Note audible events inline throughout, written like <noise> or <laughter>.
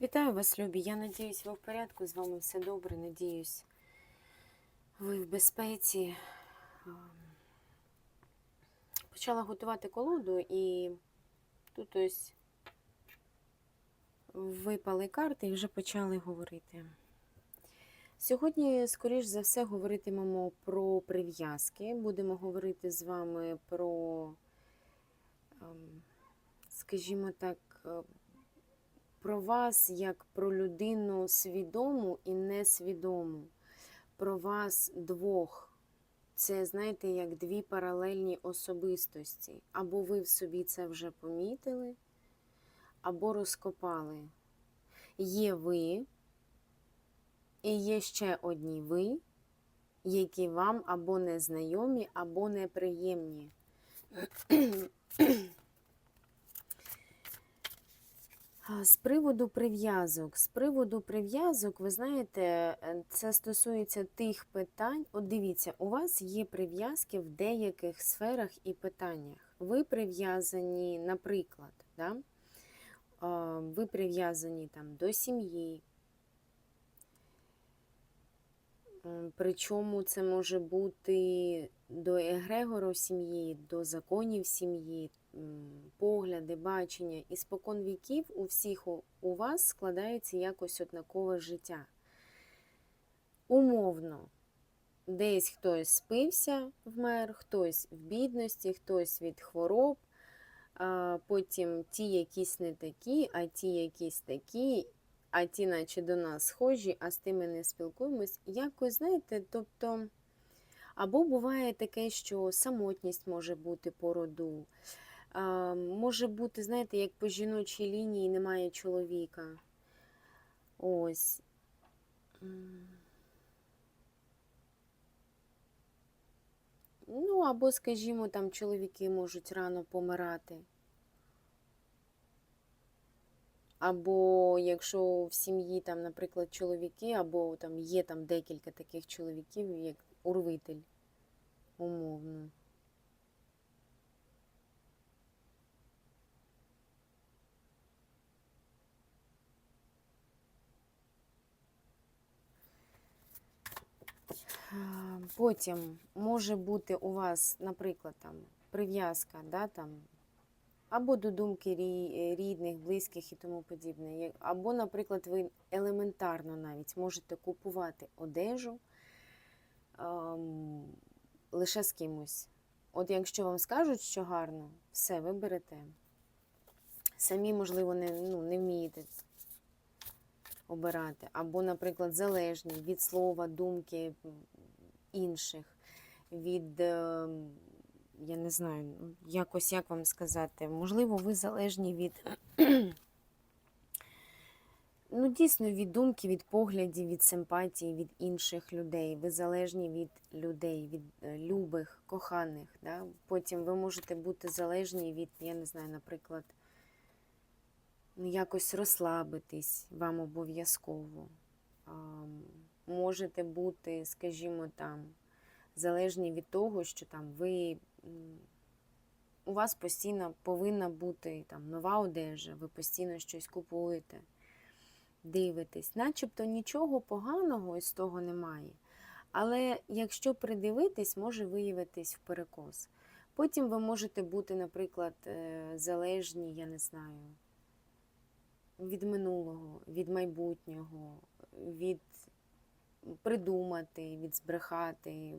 Вітаю вас, любі. Я надіюсь, ви в порядку. З вами все добре. Надіюсь, ви в безпеці. Почала готувати колоду і тут ось випали карти і вже почали говорити. Сьогодні, скоріш за все, говоритимемо про прив'язки. Будемо говорити з вами про, ем, скажімо так, е, про вас як про людину свідому і несвідому. Про вас двох. Це, знаєте, як дві паралельні особистості. Або ви в собі це вже помітили, або розкопали. Є ви, і є ще одні ви, які вам або незнайомі, або неприємні. А, З приводу прив'язок. З приводу прив'язок, ви знаєте, е, це стосується тих питань. От дивіться, у вас є прив'язки в деяких сферах і питаннях. Ви прив'язані, наприклад, да? ви прив'язані там до сім'ї. Причому це може бути до егрегору сім'ї, до законів сім'ї, погляди, бачення. І спокон віків у всіх у, вас складається якось однакове життя. Умовно, десь хтось спився, вмер, хтось в бідності, хтось від хвороб, а потім ті якісь не такі, а ті якісь такі, а ті, наче до нас схожі, а з тими не спілкуємось. Якось, знаєте, тобто. Або буває таке, що самотність може бути по роду. А, може бути, знаєте, як по жіночій лінії немає чоловіка. Ось. Ну, або, скажімо, там чоловіки можуть рано помирати. Або якщо в сім'ї там, наприклад, чоловіки, або там є там декілька таких чоловіків, як урвитель, умовно. Потім може бути у вас, наприклад, там прив'язка, да, там, або до думки рідних, близьких і тому подібне. Або, наприклад, ви елементарно навіть можете купувати одежу ам, лише з кимось. От якщо вам скажуть, що гарно, все, ви берете. Самі, можливо, не, ну, не вмієте обирати. Або, наприклад, залежні від слова, думки інших, від, е, я не знаю, ну, якось як вам сказати, можливо, ви залежні від. <clears throat> Ну, дійсно, від думки, від поглядів, від симпатії, від інших людей. Ви залежні від людей, від е, любих, коханих. Да? Потім ви можете бути залежні від, я не знаю, наприклад, ну, якось розслабитись вам обов'язково. Можете бути, скажімо, там, залежні від того, що там ви. У вас постійно повинна бути там нова одежа, ви постійно щось купуєте дивитесь, начебто нічого поганого із того немає. Але якщо придивитись, може виявитись в перекос. Потім ви можете бути, наприклад, е, залежні, я не знаю, від минулого, від майбутнього, від придумати, від збрехати,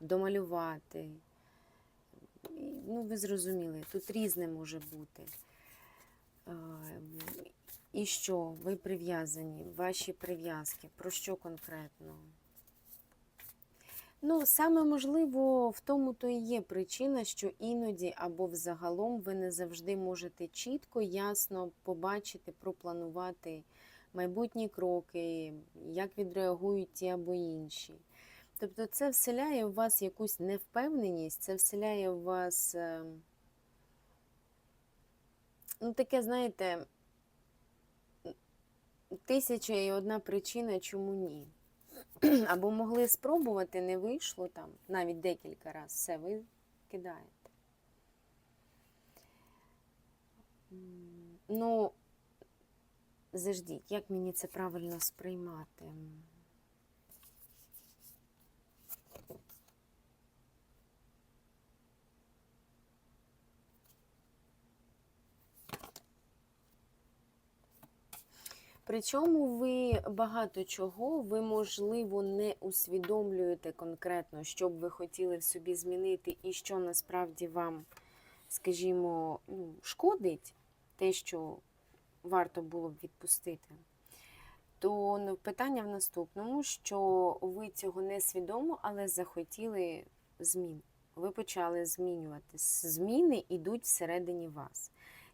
домалювати. Ну, ви зрозуміли, тут різне може бути. Е, І що? Ви прив'язані, ваші прив'язки, про що конкретно? Ну, саме можливо, в тому то і є причина, що іноді або взагалом ви не завжди можете чітко, ясно побачити, пропланувати майбутні кроки, як відреагують ті або інші. Тобто це вселяє в вас якусь невпевненість, це вселяє в вас, е, ну, таке, знаєте, тисяча і одна причина, чому ні. Або могли спробувати, не вийшло там навіть декілька разів, все, ви кидаєте. Ну, заждіть, як мені це правильно сприймати? Причому ви багато чого, ви, можливо, не усвідомлюєте конкретно, що б ви хотіли в собі змінити, і що насправді вам, скажімо, ну, шкодить те, що варто було б відпустити. То ну, питання в наступному, що ви цього не свідомо, але захотіли змін. Ви почали змінюватись. Зміни йдуть всередині вас.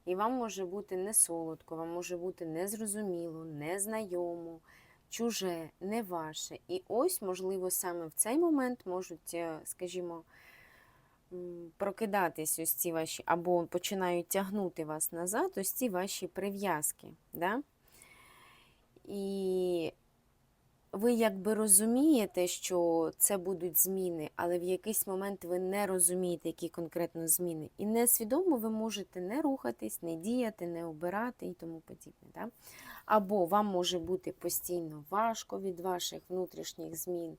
І вам може бути не солодко, вам може бути незрозуміло, незнайомо, чуже, не ваше. І ось, можливо, саме в цей момент можуть, е, скажімо, прокидатись ось ці ваші, або починають тягнути вас назад, ось ці ваші прив'язки. Да? І ви якби розумієте, що це будуть зміни, але в якийсь момент ви не розумієте, які конкретно зміни. І несвідомо ви можете не рухатись, не діяти, не обирати і тому подібне. Да? Або вам може бути постійно важко від ваших внутрішніх змін.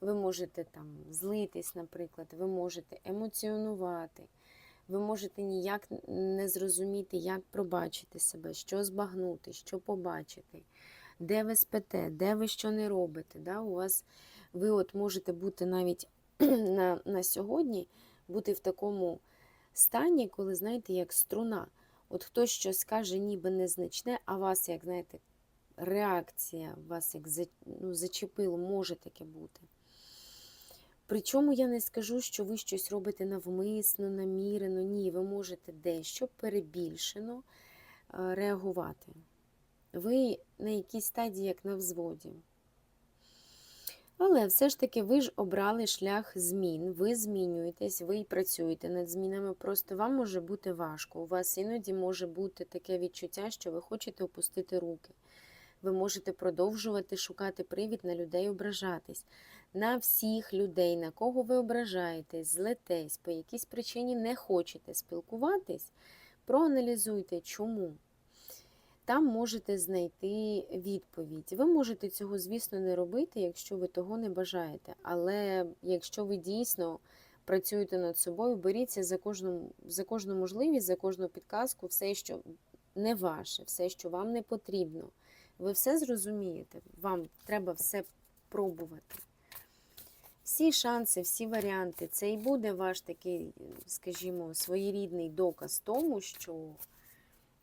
Ви можете там злитись, наприклад, ви можете емоціонувати, ви можете ніяк не зрозуміти, як пробачити себе, що збагнути, що побачити де ви спите, де ви що не робите. Да? У вас ви от можете бути навіть <clears throat> на, на сьогодні, бути в такому стані, коли, знаєте, як струна. От хтось щось скаже, ніби незначне, а вас, як знаєте, реакція вас як за, ну, зачепило, може таке бути. Причому я не скажу, що ви щось робите навмисно, намірено. Ні, ви можете дещо перебільшено е, реагувати ви на якійсь стадії, як на взводі. Але все ж таки ви ж обрали шлях змін, ви змінюєтесь, ви й працюєте над змінами. Просто вам може бути важко. У вас іноді може бути таке відчуття, що ви хочете опустити руки. Ви можете продовжувати шукати привід на людей ображатись. На всіх людей, на кого ви ображаєтесь, злетесь, по якійсь причині не хочете спілкуватись, проаналізуйте, чому там можете знайти відповідь. Ви можете цього, звісно, не робити, якщо ви того не бажаєте. Але якщо ви дійсно працюєте над собою, беріться за кожну, за кожну можливість, за кожну підказку, все, що не ваше, все, що вам не потрібно. Ви все зрозумієте, вам треба все пробувати. Всі шанси, всі варіанти, це і буде ваш такий, скажімо, своєрідний доказ тому, що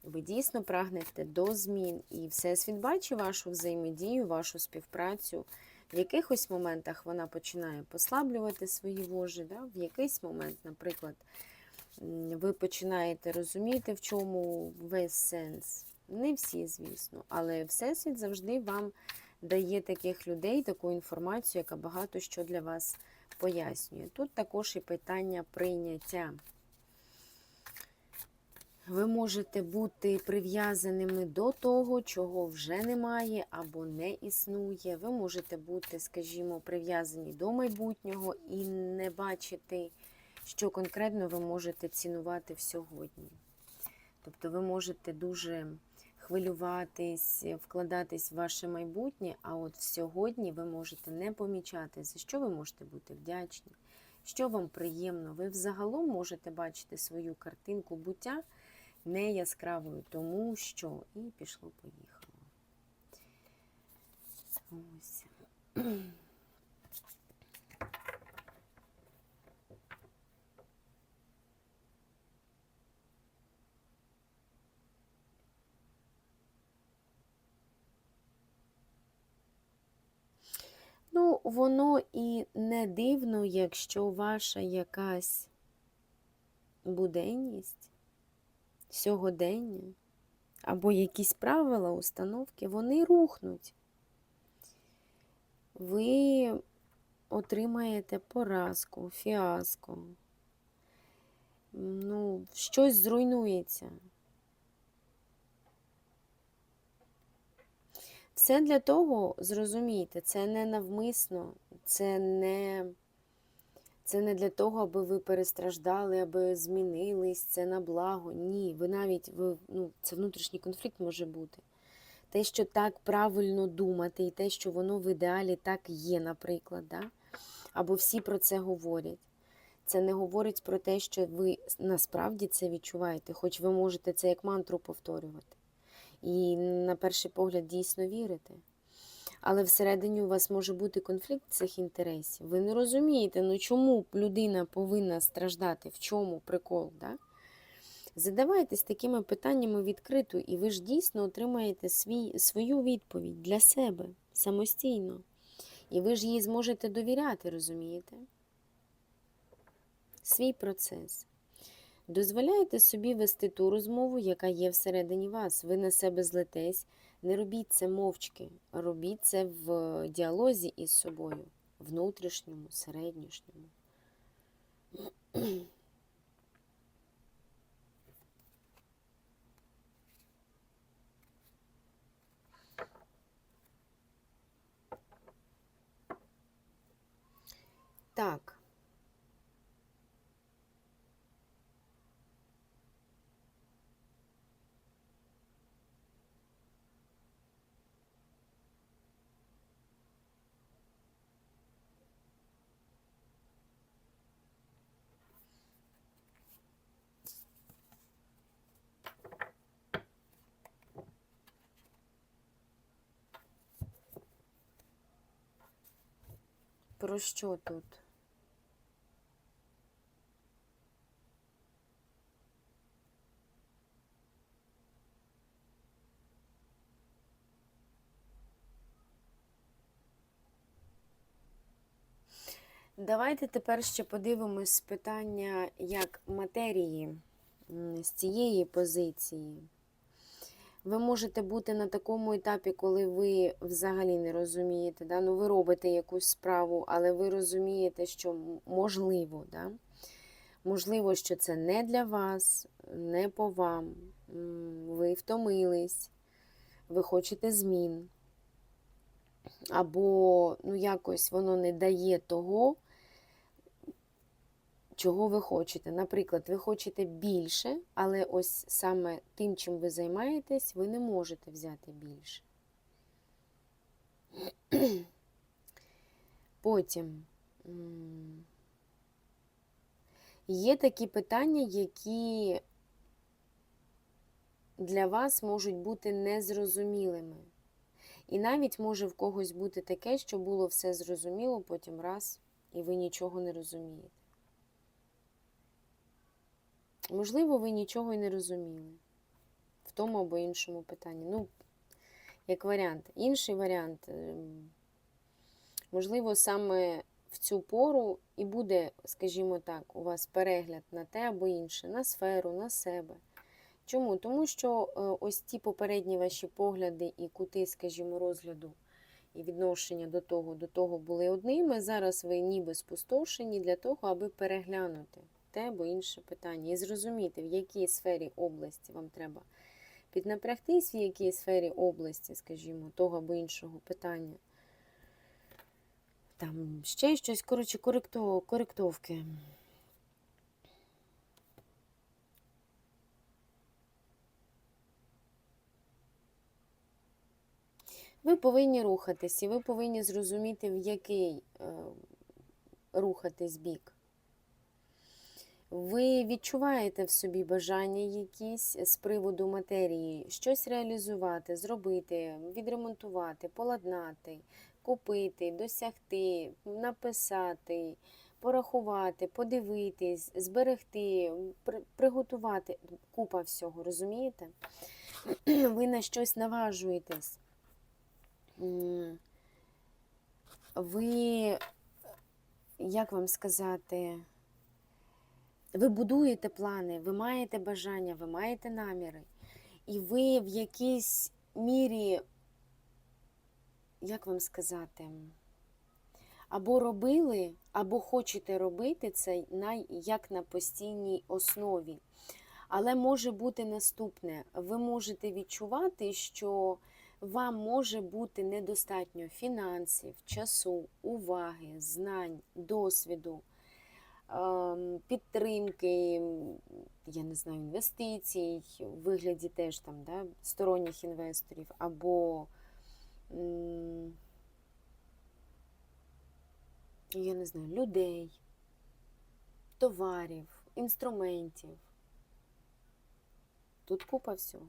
ви дійсно прагнете до змін, і Всесвіт бачить вашу взаємодію, вашу співпрацю. В якихось моментах вона починає послаблювати свої вожі, да? в якийсь момент, наприклад, ви починаєте розуміти, в чому весь сенс. Не всі, звісно, але Всесвіт завжди вам дає таких людей, таку інформацію, яка багато що для вас пояснює. Тут також і питання прийняття. Ви можете бути прив'язаними до того, чого вже немає або не існує. Ви можете бути, скажімо, прив'язані до майбутнього і не бачити, що конкретно ви можете цінувати в сьогодні. Тобто ви можете дуже хвилюватись, вкладатись в ваше майбутнє, а от в сьогодні ви можете не помічати, за що ви можете бути вдячні, що вам приємно. Ви взагалом можете бачити свою картинку буття не яскравою, тому що і пішло-поїхало. Ось. Ну, воно і не дивно, якщо ваша якась буденність сьогодення або якісь правила, установки, вони рухнуть. Ви отримаєте поразку, фіаско. Ну, щось зруйнується. Все для того, зрозумійте, це не навмисно, це не це не для того, аби ви перестраждали, аби змінились, це на благо. Ні, ви навіть ви, ну, це внутрішній конфлікт може бути. те, що так правильно думати, і те, що воно в ідеалі так є, наприклад. Да? Або всі про це говорять. Це не говорить про те, що ви насправді це відчуваєте, хоч ви можете це як мантру повторювати. І на перший погляд дійсно вірите. Але всередині у вас може бути конфлікт цих інтересів. Ви не розумієте, ну чому людина повинна страждати, в чому прикол? Да? Задавайтесь такими питаннями відкрито, і ви ж дійсно отримаєте свій, свою відповідь для себе самостійно. І ви ж їй зможете довіряти, розумієте? Свій процес. Дозволяйте собі вести ту розмову, яка є всередині вас. Ви на себе злетесь. Не робіть це мовчки, робіть це в діалозі із собою, внутрішньому, середнішньому. Так. Про що тут? Давайте тепер ще подивимось питання як матерії з цієї позиції. Ви можете бути на такому етапі, коли ви взагалі не розумієте, да? ну ви робите якусь справу, але ви розумієте, що можливо, да? можливо, що це не для вас, не по вам. Ви втомились, ви хочете змін. Або ну, якось воно не дає того, чого ви хочете. Наприклад, ви хочете більше, але ось саме тим, чим ви займаєтесь, ви не можете взяти більше. <clears throat> Потім є такі питання, які для вас можуть бути незрозумілими. І навіть може в когось бути таке, що було все зрозуміло, потім раз, і ви нічого не розумієте. Можливо, ви нічого й не розуміли в тому або іншому питанні. Ну, як варіант. Інший варіант, ем, можливо, саме в цю пору і буде, скажімо так, у вас перегляд на те або інше, на сферу, на себе. Чому? Тому що е, ось ті попередні ваші погляди і кути, скажімо, розгляду і відношення до того, до того були одними. Зараз ви ніби спустошені для того, аби переглянути те або інше питання і зрозуміти, в якій сфері області вам треба піднапрягтись, в якій сфері області, скажімо, того або іншого питання. Там ще щось, коротше, коректов, коректовки. Ви повинні рухатись, і ви повинні зрозуміти, в який е, рухатись бік. Ви відчуваєте в собі бажання якісь з приводу матерії, щось реалізувати, зробити, відремонтувати, поладнати, купити, досягти, написати, порахувати, подивитись, зберегти, при- приготувати. Купа всього, розумієте? <clears throat> Ви на щось наважуєтесь. Ви, як вам сказати, ви будуєте плани, ви маєте бажання, ви маєте наміри. І ви в якійсь мірі, як вам сказати, або робили, або хочете робити це на, як на постійній основі. Але може бути наступне: ви можете відчувати, що вам може бути недостатньо фінансів, часу, уваги, знань, досвіду підтримки, я не знаю, інвестицій, в вигляді теж там, да, сторонніх інвесторів, або я не знаю, людей, товарів, інструментів. Тут купа всього.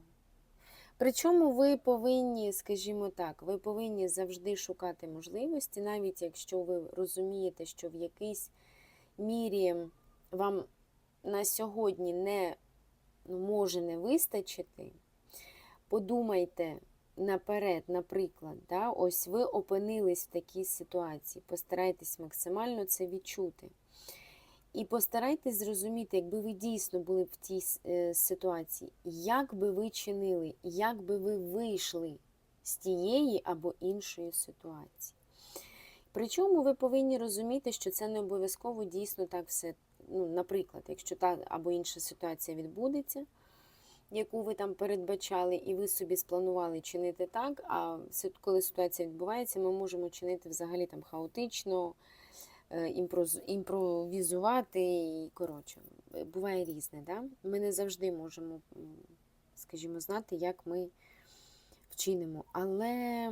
Причому ви повинні, скажімо так, ви повинні завжди шукати можливості, навіть якщо ви розумієте, що в якійсь мірі вам на сьогодні не ну, може не вистачити, подумайте наперед, наприклад, да, ось ви опинились в такій ситуації, постарайтесь максимально це відчути. І постарайтесь зрозуміти, якби ви дійсно були в тій е, ситуації, як би ви чинили, як би ви вийшли з тієї або іншої ситуації. Причому ви повинні розуміти, що це не обов'язково дійсно так все. Ну, наприклад, якщо та або інша ситуація відбудеться, яку ви там передбачали, і ви собі спланували чинити так, а коли ситуація відбувається, ми можемо чинити взагалі там хаотично, е, імпровізувати. І, коротше, буває різне. Да? Ми не завжди можемо, скажімо, знати, як ми вчинимо. Але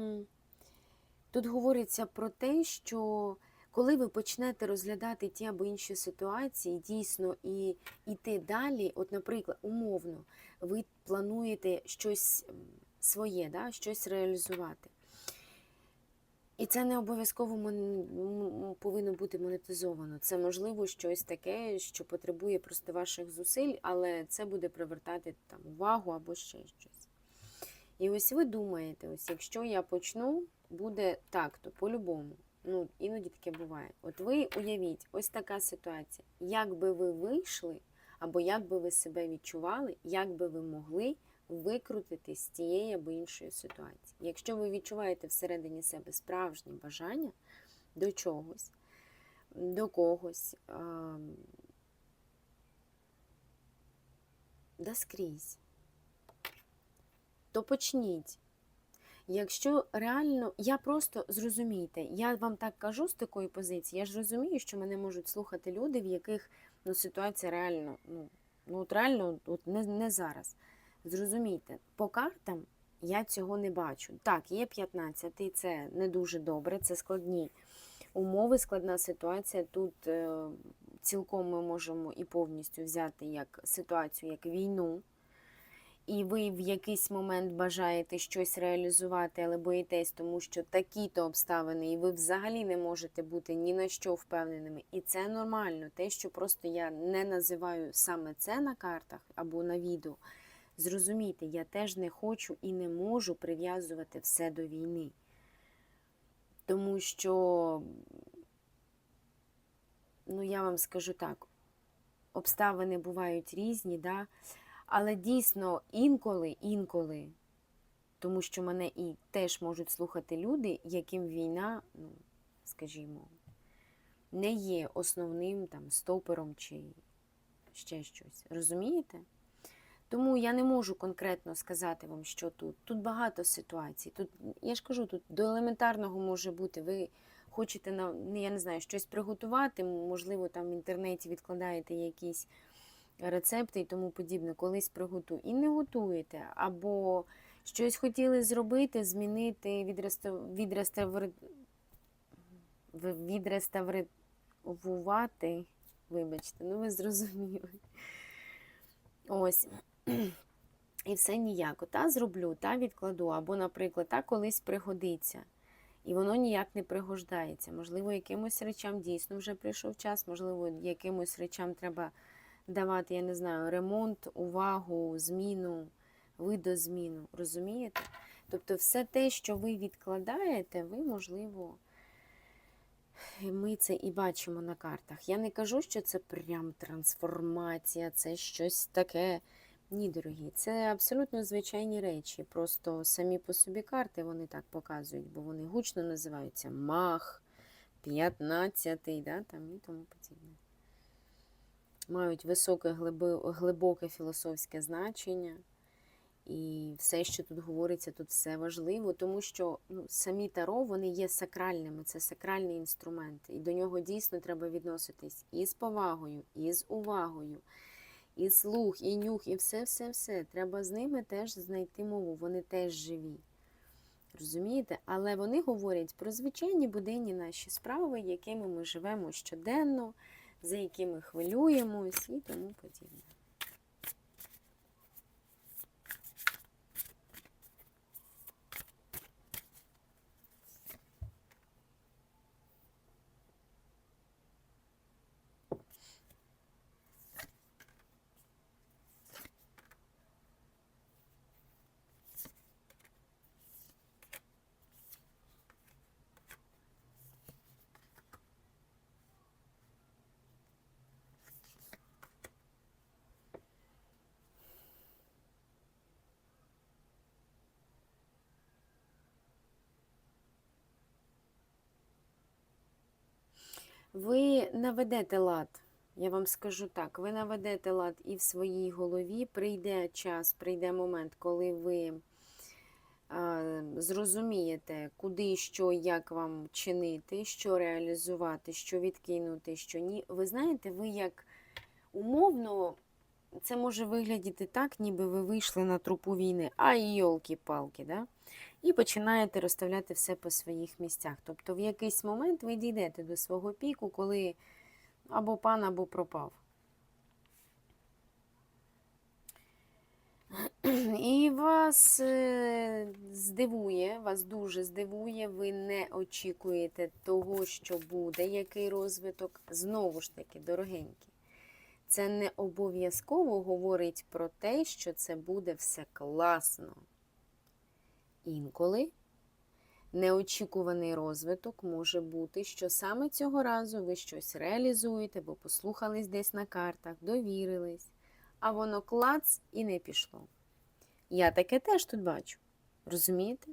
тут говориться про те, що коли ви почнете розглядати ті або інші ситуації, дійсно і йти далі, от, наприклад, умовно, ви плануєте щось своє, да, щось реалізувати. І це не обов'язково повинно бути монетизовано. Це можливо щось таке, що потребує просто ваших зусиль, але це буде привертати там увагу або ще щось. І ось ви думаєте, ось якщо я почну, буде так, то по-любому. Ну, іноді таке буває. От ви уявіть, ось така ситуація. Як би ви вийшли, або як би ви себе відчували, як би ви могли викрутитись з тієї або іншої ситуації. Якщо ви відчуваєте всередині себе справжнє бажання до чогось, до когось, да скрізь, то почніть. Якщо реально, я просто зрозумійте, я вам так кажу з такої позиції, я ж розумію, що мене можуть слухати люди, в яких ну, ситуація реально, ну, ну от реально от не, не зараз. Зрозумійте, по картам я цього не бачу. Так, є 15, це не дуже добре, це складні умови, складна ситуація. Тут е, цілком ми можемо і повністю взяти як ситуацію, як війну. І ви в якийсь момент бажаєте щось реалізувати, але боїтесь, тому що такі-то обставини, і ви взагалі не можете бути ні на що впевненими. І це нормально. Те, що просто я не називаю саме це на картах або на відео. Зрозумійте, я теж не хочу і не можу прив'язувати все до війни. Тому що, ну я вам скажу так, обставини бувають різні, да? Але дійсно інколи, інколи, тому що мене і теж можуть слухати люди, яким війна, ну, скажімо, не є основним там стопером чи ще щось. Розумієте? Тому я не можу конкретно сказати вам, що тут. Тут багато ситуацій. Тут, я ж кажу, тут до елементарного може бути. Ви хочете на я не знаю, щось приготувати, можливо, там в інтернеті відкладаєте якісь рецепти і тому подібне, колись приготуй. І не готуєте. Або щось хотіли зробити, змінити, відрестав... відреставри... відреставрувати. Вибачте, ну ви зрозуміли. Ось. І все ніяко. Та зроблю, та відкладу. Або, наприклад, та колись пригодиться. І воно ніяк не пригождається. Можливо, якимось речам дійсно вже прийшов час, можливо, якимось речам треба давати, я не знаю, ремонт, увагу, зміну, видозміну. Розумієте? Тобто, все те, що ви відкладаєте, ви, можливо, ми це і бачимо на картах. Я не кажу, що це прям трансформація, це щось таке. Ні, дорогі, це абсолютно звичайні речі. Просто самі по собі карти вони так показують, бо вони гучно називаються мах, 15, да, там і тому подібне. Мають високе, глибоке філософське значення. І все, що тут говориться, тут все важливо, тому що ну, самі таро вони є сакральними, це сакральний інструмент. І до нього дійсно треба відноситись і з повагою, і з увагою, і слух, і нюх, і все-все-все. Треба з ними теж знайти мову, вони теж живі. Розумієте? Але вони говорять про звичайні буденні наші справи, якими ми живемо щоденно, за якими хвилюємось і тому подібне. Ви наведете лад. Я вам скажу так: ви наведете лад і в своїй голові. Прийде час, прийде момент, коли ви а, зрозумієте, куди, що, як вам чинити, що реалізувати, що відкинути, що ні. Ви знаєте, ви як умовно. Це може виглядіти так, ніби ви вийшли на трупу війни, а йолки-палки, да? І починаєте розставляти все по своїх місцях. Тобто в якийсь момент ви дійдете до свого піку, коли або пан, або пропав. <clears throat> І вас е, здивує, вас дуже здивує, ви не очікуєте того, що буде, який розвиток. Знову ж таки, дорогенькі. Це не обов'язково говорить про те, що це буде все класно. Інколи неочікуваний розвиток може бути, що саме цього разу ви щось реалізуєте, бо послухались десь на картах, довірились, а воно клац і не пішло. Я таке теж тут бачу. Розумієте?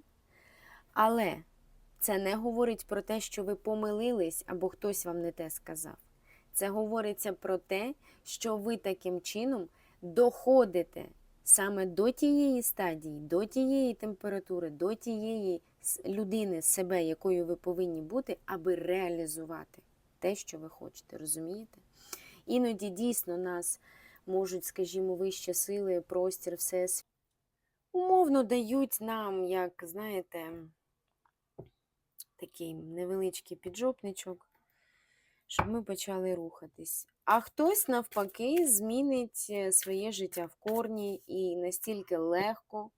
Але це не говорить про те, що ви помилились або хтось вам не те сказав. Це говориться про те, що ви таким чином доходите саме до тієї стадії, до тієї температури, до тієї людини себе, якою ви повинні бути, аби реалізувати те, що ви хочете, розумієте? Іноді дійсно нас можуть, скажімо, вищі сили, простір, все умовно дають нам, як, знаєте, такий невеличкий піджопничок щоб ми почали рухатись. А хтось, навпаки, змінить е, своє життя в корні і настільки легко,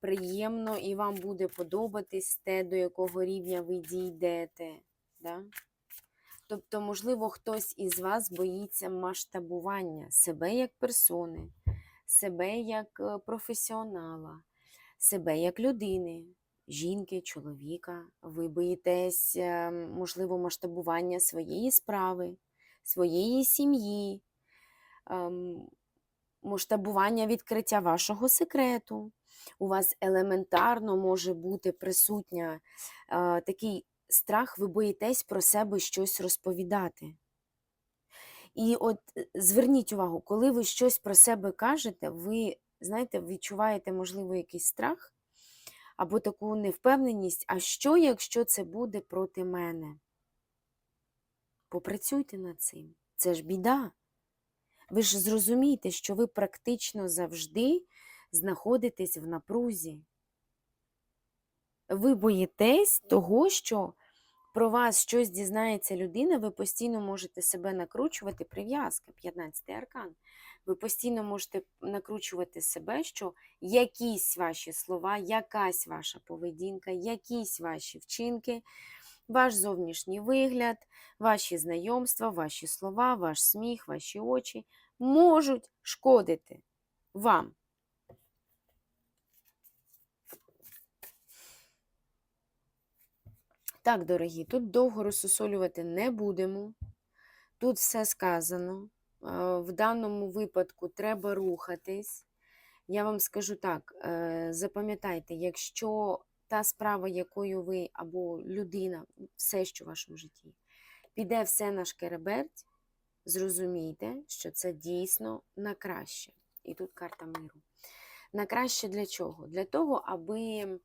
приємно, і вам буде подобатись те, до якого рівня ви дійдете. Да? Тобто, можливо, хтось із вас боїться масштабування себе як персони, себе як е, професіонала, себе як людини жінки, чоловіка, ви боїтесь, е, можливо, масштабування своєї справи, своєї сім'ї, ем, масштабування відкриття вашого секрету. У вас елементарно може бути присутня е, такий страх, ви боїтесь про себе щось розповідати. І от е, зверніть увагу, коли ви щось про себе кажете, ви, знаєте, відчуваєте, можливо, якийсь страх, або таку невпевненість, а що, якщо це буде проти мене? Попрацюйте над цим. Це ж біда. Ви ж зрозумієте, що ви практично завжди знаходитесь в напрузі. Ви боїтесь того, що про вас щось дізнається людина, ви постійно можете себе накручувати, прив'язка, 15-й аркан. Ви постійно можете накручувати себе, що якісь ваші слова, якась ваша поведінка, якісь ваші вчинки, ваш зовнішній вигляд, ваші знайомства, ваші слова, ваш сміх, ваші очі можуть шкодити вам. Так, дорогі, тут довго розсусолювати не будемо. Тут все сказано. В даному випадку треба рухатись. Я вам скажу так: е, запам'ятайте, якщо та справа, якою ви або людина, все, що в вашому житті, піде все на шкереберть, зрозумійте, що це дійсно на краще. І тут карта миру. На краще для чого? Для того, аби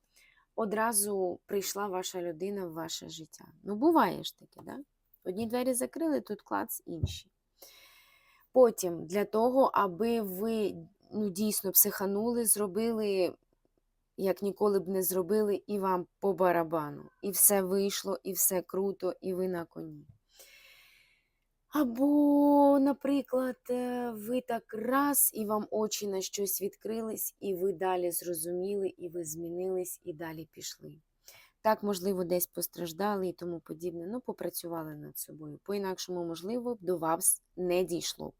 одразу прийшла ваша людина в ваше життя. Ну, буває ж таке, да? Одні двері закрили, тут клац інші. Потім для того, аби ви ну, дійсно психанули, зробили, як ніколи б не зробили, і вам по барабану. І все вийшло, і все круто, і ви на коні. Або, наприклад, е, ви так раз, і вам очі на щось відкрились, і ви далі зрозуміли, і ви змінились, і далі пішли. Так, можливо, десь постраждали і тому подібне, ну, попрацювали над собою. По-інакшому, можливо, до вас не дійшло б.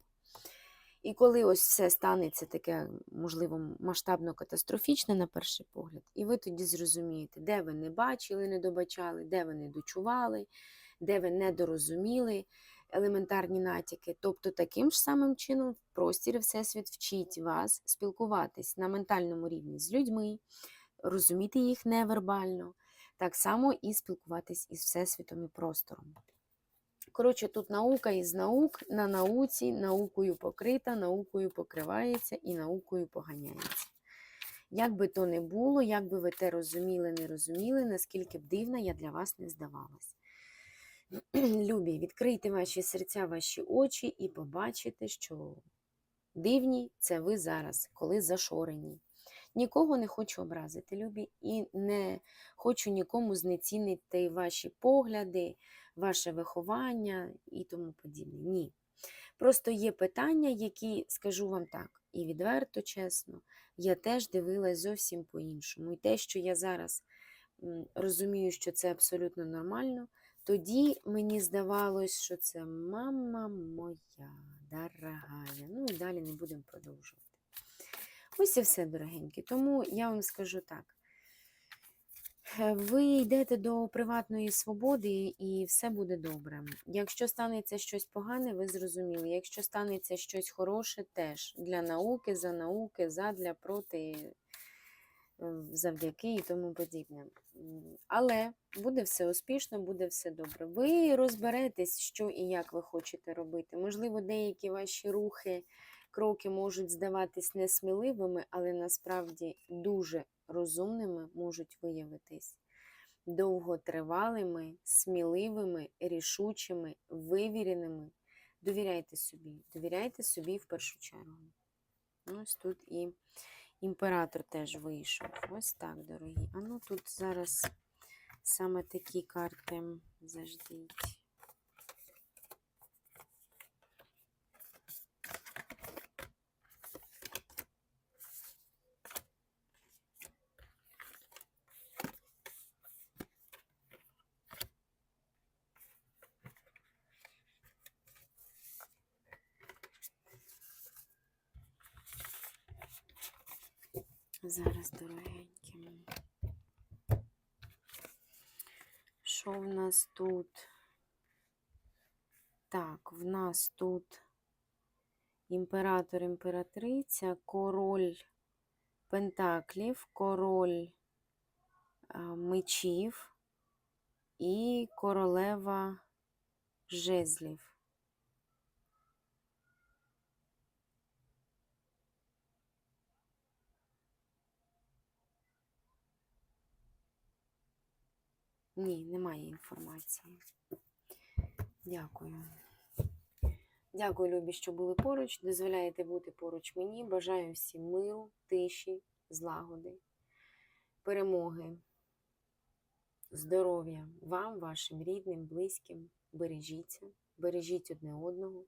І коли ось все станеться таке, можливо, масштабно катастрофічне на перший погляд, і ви тоді зрозумієте, де ви не бачили, не добачали, де ви не дочували, де ви не дорозуміли елементарні натяки. Тобто, таким ж самим чином в простірі Всесвіт вчить вас спілкуватись на ментальному рівні з людьми, розуміти їх невербально, так само і спілкуватись із Всесвітом і простором. Коротше, тут наука із наук, на науці, наукою покрита, наукою покривається і наукою поганяється. Як би то не було, як би ви те розуміли, не розуміли, наскільки б дивна я для вас не здавалась. <clears throat> Любі, відкрийте ваші серця, ваші очі і побачите, що дивні це ви зараз, коли зашорені. Нікого не хочу образити, любі, і не хочу нікому знецінити ваші погляди, ваше виховання і тому подібне. Ні. Просто є питання, які, скажу вам так, і відверто, чесно, я теж дивилась зовсім по-іншому. І те, що я зараз розумію, що це абсолютно нормально, тоді мені здавалось, що це мама моя дорогая. Ну і далі не будемо продовжувати. Ось і все, дорогенькі. Тому я вам скажу так. Е, Ви йдете до приватної свободи і все буде добре. Якщо станеться щось погане, ви зрозуміли. Якщо станеться щось хороше, теж для науки, за науки, задля, проти, е, завдяки і тому подібне. Але буде все успішно, буде все добре. Ви розберетесь, що і як ви хочете робити. Можливо, деякі ваші рухи, кроки можуть здаватись несміливими, але насправді дуже розумними можуть виявитись. Довготривалими, сміливими, рішучими, вивіреними. Довіряйте собі, довіряйте собі в першу чергу. Ось тут і імператор теж вийшов. Ось так, дорогі. А ну тут зараз саме такі карти заждіть. Зараз, дорогенькі. Що в тут? Так, в нас тут імператор, імператриця, король пентаклів, король мечів і королева жезлів. Ні, немає інформації. Дякую. Дякую, любі, що були поруч. Дозволяєте бути поруч мені. Бажаю всім миру, тиші, злагоди, перемоги, здоров'я вам, вашим рідним, близьким. Бережіться, бережіть одне одного,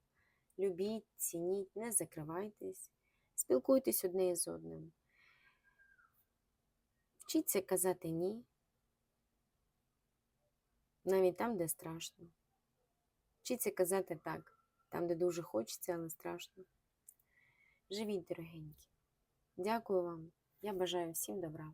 любіть, цініть, не закривайтесь, спілкуйтесь одне з одним. Вчіться казати ні навіть там, де страшно. Вчіться казати так, там, де дуже хочеться, але страшно. Живіть, дорогенькі. Дякую вам. Я бажаю всім добра.